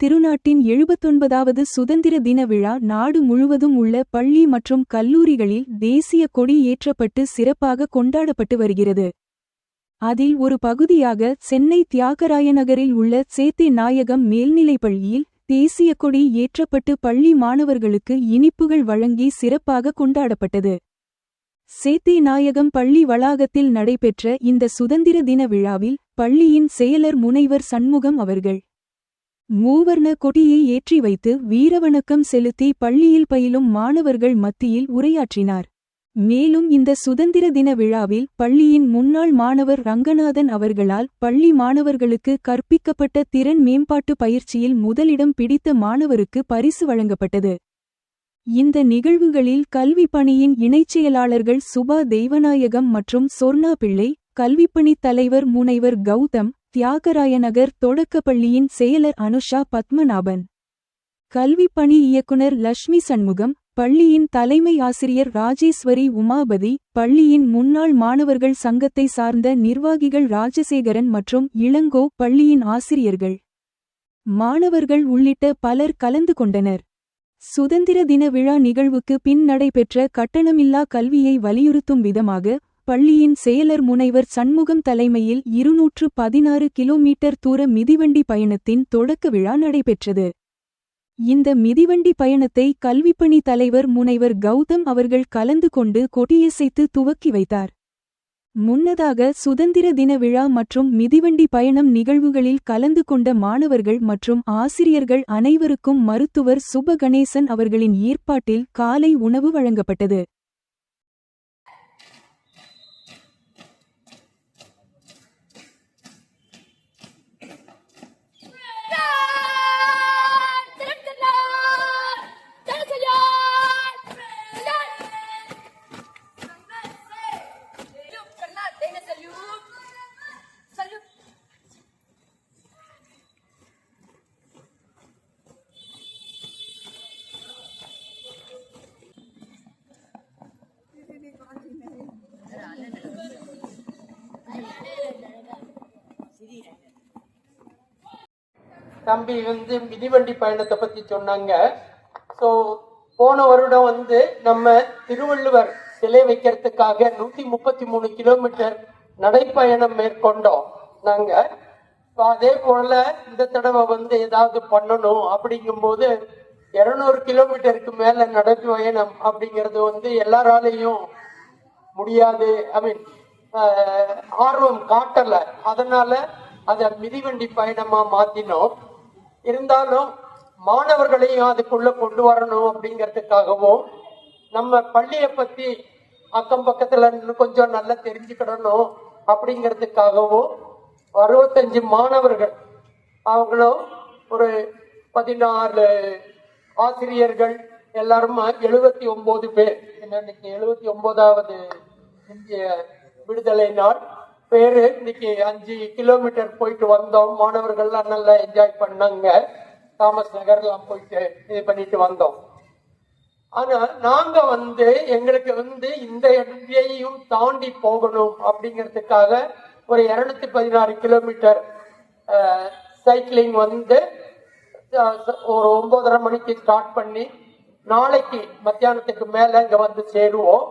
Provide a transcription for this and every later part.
திருநாட்டின் எழுபத்தொன்பதாவது சுதந்திர தின விழா நாடு முழுவதும் உள்ள பள்ளி மற்றும் கல்லூரிகளில் தேசிய கொடி ஏற்றப்பட்டு சிறப்பாக கொண்டாடப்பட்டு வருகிறது. அதில் ஒரு பகுதியாக சென்னை தியாகராய நகரில் உள்ள சேத்தே நாயகம் மேல்நிலைப் பள்ளியில் தேசிய கொடி ஏற்றப்பட்டு பள்ளி மாணவர்களுக்கு இனிப்புகள் வழங்கி சிறப்பாக கொண்டாடப்பட்டது. சேத்தி நாயகம் பள்ளி வளாகத்தில் நடைபெற்ற இந்த சுதந்திர தின விழாவில் பள்ளியின் செயலர் முனைவர் சண்முகம் அவர்கள் மூவர்ண கொடியை ஏற்றி வைத்து வீரவணக்கம் செலுத்தி பள்ளியில் பயிலும் மாணவர்கள் மத்தியில் உரையாற்றினார். மேலும் இந்த சுதந்திர தின விழாவில் பள்ளியின் முன்னாள் மாணவர் ரங்கநாதன் அவர்களால் பள்ளி மாணவர்களுக்கு கற்பிக்கப்பட்ட திறன் மேம்பாட்டு பயிற்சியில் முதலிடம் பிடித்த மாணவருக்கு பரிசு வழங்கப்பட்டது. இந்த நிகழ்வுகளில் கல்வி பணியின் இணைச் செயலாளர்கள் சுபா தெய்வநாயகம் மற்றும் சொர்ணா பிள்ளை கல்விப்பணித் தலைவர் முனைவர் கௌதம் தியாகராயநகர் தொடக்கப்பள்ளியின் செயலர் அனுஷா பத்மநாபன். கல்விப் பணி இயக்குனர் லட்சுமி சண்முகம் பள்ளியின் தலைமை ஆசிரியர் ராஜேஸ்வரி உமாபதி பள்ளியின் முன்னாள் மாணவர்கள் சங்கத்தை சார்ந்த நிர்வாகிகள் ராஜசேகரன் மற்றும் இளங்கோ பள்ளியின் ஆசிரியர்கள். மாணவர்கள் உள்ளிட்ட பலர் கலந்து கொண்டனர். சுதந்திர தின விழா நிகழ்வுக்கு பின் நடைபெற்ற கட்டணமில்லா கல்வியை வலியுறுத்தும் விதமாக பள்ளியின் செயலர் முனைவர் சண்முகம் தலைமையில் இருநூற்று பதினாறு கிலோமீட்டர் தூர மிதிவண்டி பயணத்தின் தொடக்க விழா நடைபெற்றது. இந்த மிதிவண்டி பயணத்தை கல்விப்பணி தலைவர் முனைவர் கௌதம் அவர்கள் கலந்து கொண்டு கொடியசைத்து துவக்கி வைத்தார். முன்னதாக சுதந்திர தின விழா மற்றும் மிதிவண்டி பயணம் நிகழ்வுகளில் கலந்து கொண்ட மாணவர்கள் மற்றும் ஆசிரியர்கள் அனைவருக்கும் மருத்துவர் சுப கணேசன் அவர்களின் ஏற்பாட்டில் காலை உணவு வழங்கப்பட்டது. தம்பி வந்து மிதிவண்டி பயணத்தை பத்தி சொன்னாங்க. ஸோ போன வருடம் வந்து நம்ம திருவள்ளுவர் சிலை வைக்கிறதுக்காக நூத்தி முப்பத்தி மூணு கிலோமீட்டர் நடைப்பயணம் மேற்கொண்டோம். நாங்க. அதே போல இந்த தடவை வந்து ஏதாவது பண்ணணும் அப்படிங்கும்போது இருநூறு கிலோமீட்டருக்கு மேல நடைப்பயணம் அப்படிங்கிறது வந்து எல்லாராலையும் முடியாது. ஐ மீன் ஆர்வம் காட்டல. அதனால அதை மிதிவண்டி பயணமா மாத்தினோம். இருந்தாலும் மாணவர்களையும் அதுக்குள்ள கொண்டு வரணும் அப்படிங்கிறதுக்காகவும் நம்ம பள்ளியை பத்தி அக்கம் பக்கத்துல கொஞ்சம் நல்லா தெரிஞ்சுக்கிடணும் அப்படிங்கிறதுக்காகவும் அறுபத்தஞ்சு மாணவர்கள் அவங்களும் ஒரு பதினாறு ஆசிரியர்கள் எல்லாரும் எழுபத்தி ஒன்பது பேர். இன்னைக்கு எழுபத்தி ஒன்பதாவது இந்திய விடுதலை நாள்? பேரு. இன்னைக்கு அஞ்சு கிலோமீட்டர் போயிட்டு வந்தோம். மாணவர்கள்லாம் நல்லா என்ஜாய் பண்ணாங்க. தாமஸ் நகர்லாம் போயிட்டு இது பண்ணிட்டு வந்தோம். ஆனா நாங்க வந்து எங்களுக்கு வந்து இந்த இடத்தையும் தாண்டி போகணும் அப்படிங்கிறதுக்காக ஒரு இருநூத்தி பதினாறு கிலோமீட்டர் சைக்கிளிங் வந்து ஒரு ஒன்பதரை மணிக்கு ஸ்டார்ட் பண்ணி நாளைக்கு மத்தியானத்துக்கு மேல இங்க வந்து சேருவோம்.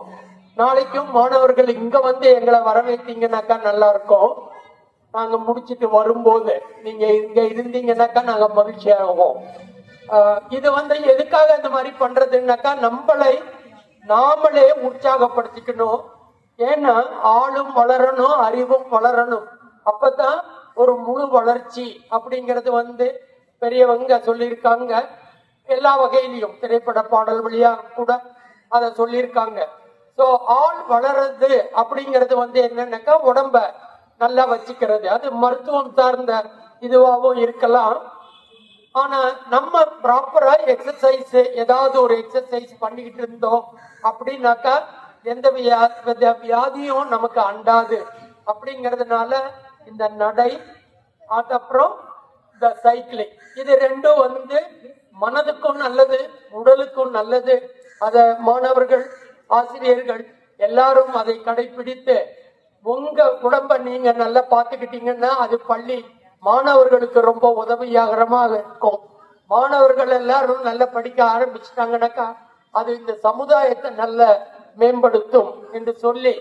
நாளைக்கும் மாணவர்கள் இங்க வந்து எங்களை வரவேத்தீங்கன்னாக்கா நல்லா இருக்கும் நாங்க முடிச்சுட்டு வரும்போது நீங்க இங்க இருந்தீங்கன்னாக்கா நாங்க மகிழ்ச்சியாகும் இது வந்து எதுக்காக இந்த மாதிரி பண்றதுன்னாக்கா நம்மளை நாமளே உற்சாகப்படுத்திக்கணும். ஏன்னா ஆளும் வளரணும் அறிவும் வளரணும். அப்பதான் ஒரு முழு வளர்ச்சி அப்படிங்கிறது வந்து பெரியவங்க சொல்லியிருக்காங்க. எல்லா வகையிலையும் திரைப்பட பாடல் வழியா கூட அதை சொல்லியிருக்காங்க. சோ ஆள் வளர்றது அப்படிங்கிறது வந்து என்னன்னாக்கா உடம்ப நல்லா வச்சுக்கிறது. அது மருத்துவம் சார்ந்த இதுவாகவும் இருக்கலாம். ஆனா நம்ம ப்ராப்பரா எக்ஸசைஸ் ஏதாவது ஒரு எக்ஸசைஸ் பண்ணிக்கிட்டு இருந்தோம் அப்படின்னாக்கா எந்த வியாதியும் நமக்கு அண்டாது. அப்படிங்கறதுனால இந்த நடை அதுக்கப்புறம் இந்த சைக்கிளிங் இது ரெண்டும் வந்து மனதுக்கும் நல்லது உடலுக்கும் நல்லது. அத மாணவர்கள் ஆசிரியர்கள் எல்லாரும் அதை கடைபிடித்து உங்க உடம்ப நீங்க நல்லா பாத்துக்கிட்டீங்கன்னா அது பள்ளி மாணவர்களுக்கு ரொம்ப உதவியாகரமாக இருக்கும். மாணவர்கள் எல்லாரும் நல்லா படிக்க ஆரம்பிச்சிட்டாங்கன்னாக்கா அது இந்த சமுதாயத்தை நல்ல மேம்படுத்தும் என்று சொல்லி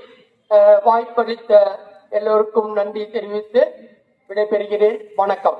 வாய்ப்பளித்த எல்லோருக்கும் நன்றி தெரிவித்து விடைபெறுகிறேன். வணக்கம்.